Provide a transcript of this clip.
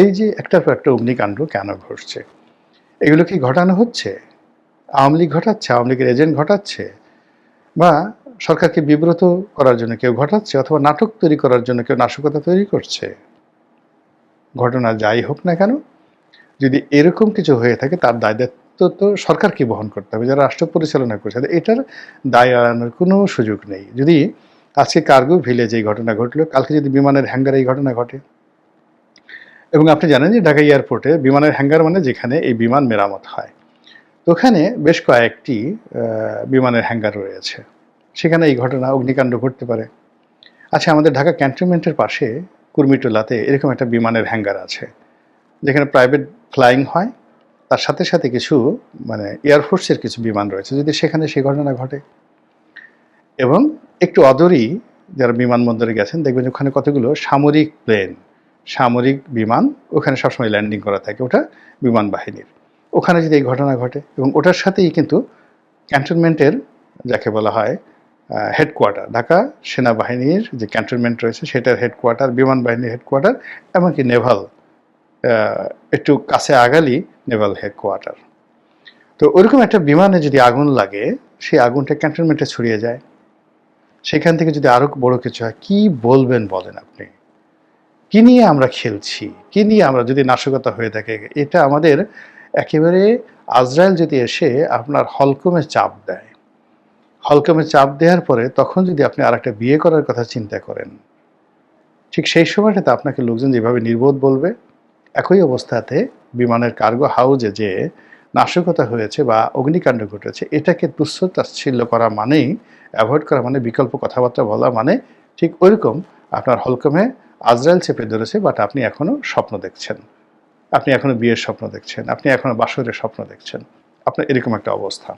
এই যে একটার পর একটা অগ্নিকাণ্ড কেন ঘটছে? এগুলো কি ঘটানো হচ্ছে? আওয়ামী লীগ ঘটাচ্ছে? আওয়ামী লীগের এজেন্ট ঘটাচ্ছে? বা সরকারকে বিব্রত করার জন্য কেউ ঘটাচ্ছে? অথবা নাটক তৈরি করার জন্য কেউ নাশকতা তৈরি করছে? ঘটনা যাই হোক না কেন, যদি এরকম কিছু হয়ে থাকে, তার দায় দায়িত্ব তো সরকারকে বহন করতে হবে, যারা রাষ্ট্র পরিচালনা করছে। এটার দায় এড়ানোর কোনো সুযোগ নেই। যদি আজকে কার্গো ভিলেজে এই ঘটনা ঘটলো, কালকে যদি বিমানের হ্যাঙ্গারে এই ঘটনা ঘটে এবং আপনি জানেন যে ঢাকা এয়ারপোর্টে বিমানের হ্যাঙ্গার মানে যেখানে এই বিমান মেরামত হয়। তো ওখানে বেশ কয়েকটি বিমানের হ্যাঙ্গার রয়েছে। সেখানে এই ঘটনা, অগ্নিকাণ্ড ঘটতে পারে। আচ্ছা আমাদের ঢাকা ক্যান্টনমেন্টের পাশে কুর্মিটোলাতে এরকম একটা বিমানের হ্যাঙ্গার আছে, যেখানে প্রাইভেট ফ্লাইং হয়। তার সাথে সাথে কিছু মানে এয়ারফোর্সের কিছু বিমান রয়েছে, যদি সেখানে সেই ঘটনা ঘটে। এবং একটু অদূরেই যারা বিমানবন্দরে গেছেন, দেখবেন ওখানে কতগুলো সামরিক প্লেন সামরিক বিমান, ওখানে সবসময় ল্যান্ডিং করা থাকে ওটা বিমান বাহিনীর। ওখানে যদি এই ঘটনা ঘটে, এবং ওটার সাথেই কিন্তু ক্যান্টনমেন্টের যাকে বলা হয় হেডকোয়ার্টার ঢাকা সেনাবাহিনীর যে ক্যান্টনমেন্ট রয়েছে সেটার হেডকোয়ার্টার বিমান বাহিনীর হেডকোয়ার্টার এমনকি নেভাল একটু কাছে আগালি নেভাল হেডকোয়ার্টার তো ওরকম একটা বিমানে যদি আগুন লাগে, সেই আগুনটা ক্যান্টনমেন্টে ছড়িয়ে যায়। সেখান থেকে যদি আরও বড় কিছু হয়, কী বলবেন বলেন আপনি? কি নিয়ে আমরা খেলছি? কি নিয়ে আমরা যদি নাশকতা হয়ে থাকে? এটা আমাদের একেবারে আজরায়েল যদি এসে আপনার হলকমে চাপ দেয়। হলকমে চাপ দেওয়ার পরে তখন যদি আপনি আর একটা বিয়ে করার কথা চিন্তা করেন, ঠিক সেই সময়টাতে আপনাকে লোকজন যেভাবে নির্বোধ বলবে, একই অবস্থাতে বিমানের কার্গো হাউজে যে নাশকতা হয়েছে বা অগ্নিকাণ্ড ঘটেছে, এটাকে তুচ্ছ তাচ্ছিল্য করা মানেই, অ্যাভয়েড করা মানে বিকল্প কথাবার্তা বলা মানে ঠিক ওইরকম আপনার হলকমে আজরায়েল চেপে ধরেছে বাট আপনি এখনও স্বপ্ন দেখছেন। আপনি এখনও বিয়ের স্বপ্ন দেখছেন। আপনি এখনও বাসরের স্বপ্ন দেখছেন। আপনার এরকম একটা অবস্থা।